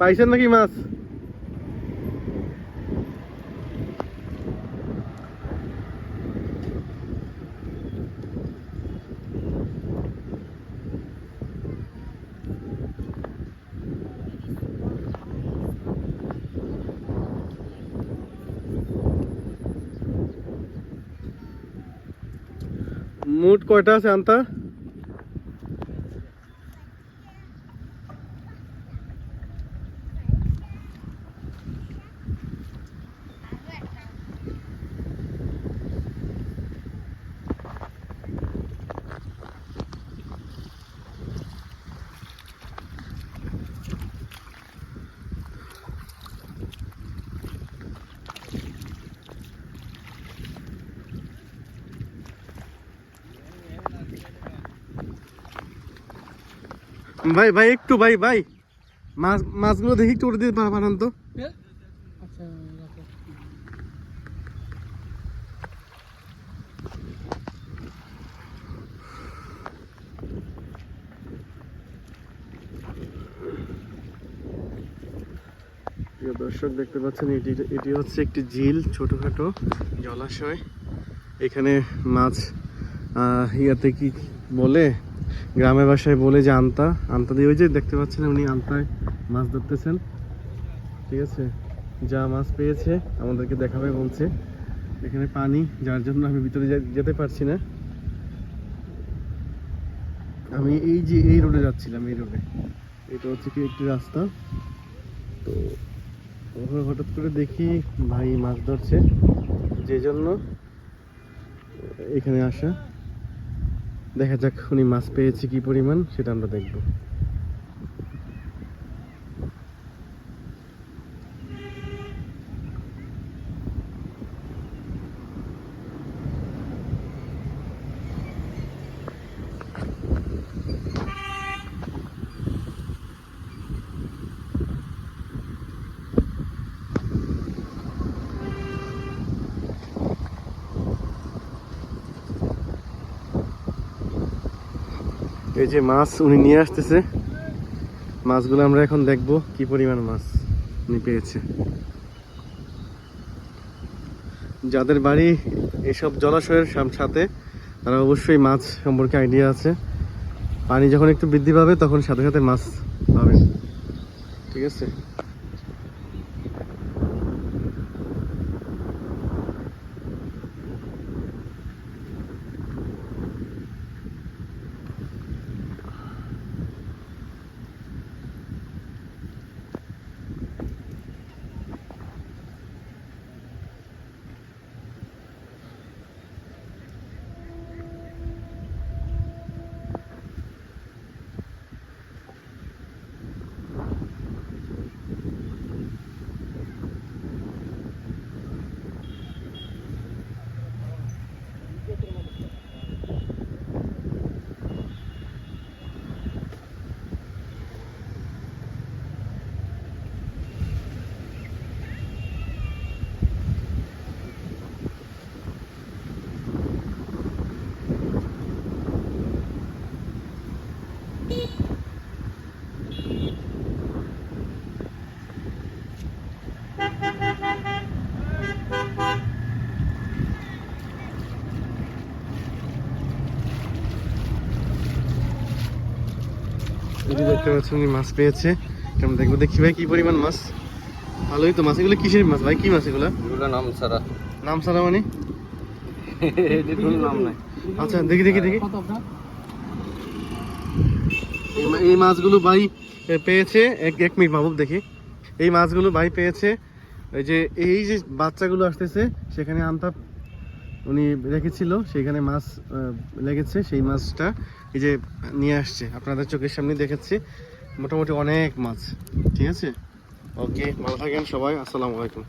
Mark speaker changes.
Speaker 1: পাইছেন নাকি মাছ মোট কয়টা আছে আনতা ভাই ভাই, একটু, ভাই ভাই। মাছ মাছগুলো দেখি একটু উঠে দিতে পারবেন তো। দর্শক, দেখতে পাচ্ছেন, এটি এটি হচ্ছে একটি ঝিল, ছোটখাটো জলাশয়। এখানে মাছ ইয়াতে কি বলে, গ্রামের বাসায় বলে যে আন্তা। আন্তা দিয়ে ওই যে দেখতে পাচ্ছেন উনি আন্তায় মাছ ধরতেছেন। ঠিক আছে? যা মাছ পেয়েছে, আমাদেরকে দেখাবে, বলছে। এখানে পানি, যার জন্য আমি ভিতরে যেতে পারছি না। আমি এই যে এই রোডে যাচ্ছিলাম, এই রোডে এটা হচ্ছে কি একটি রাস্তা। তো ওখানে হঠাৎ করে দেখি ভাই মাছ ধরছে। যে জন্য এখানে আসা। দেখা যাক উনি মাছ পেয়েছে কি পরিমাণ সেটা আমরা দেখব। এই যে মাছ উনি নিয়ে আসতেছে। মাছগুলো আমরা এখন দেখব কি পরিমাণ মাছ উনি পেয়েছে। যাদের বাড়ি এসব জলাশয়ের সাথে, তারা অবশ্যই মাছ সম্পর্কে আইডিয়া আছে। পানি যখন একটু বৃদ্ধি পাবে, তখন সাথে সাথে মাছ পাবেন। ঠিক আছে? এই দেখতে পাচ্ছেন মাছ পেয়েছে। আমরা দেখব? দেখি ভাই কি পরিমাণ মাছ? ভালোই তো মাছ। এগুলো কিসের মাছ ভাই? কি মাছ এগুলো?
Speaker 2: এগুলো নাম ছাড়া।
Speaker 1: নাম সারা মানে?
Speaker 2: নাম নাই।
Speaker 1: আচ্ছা দেখি দেখি দেখি। এই মাছগুলো ভাই পেয়েছে, এক এক মিনিট মাহবুব দেখি। এই মাছগুলো ভাই পেয়েছে, এই যে এই যে বাচ্চাগুলো আসতেছে, সেখানে আনতা উনি রেখেছিল, সেখানে মাছ লেগেছে, সেই মাছটা এই যে নিয়ে আসছে। আপনাদের চোখের সামনে দেখেছি মোটামুটি অনেক মাছ, ঠিক আছে? ওকে, ভালো থাকেন সবাই, আসসালামু আলাইকুম।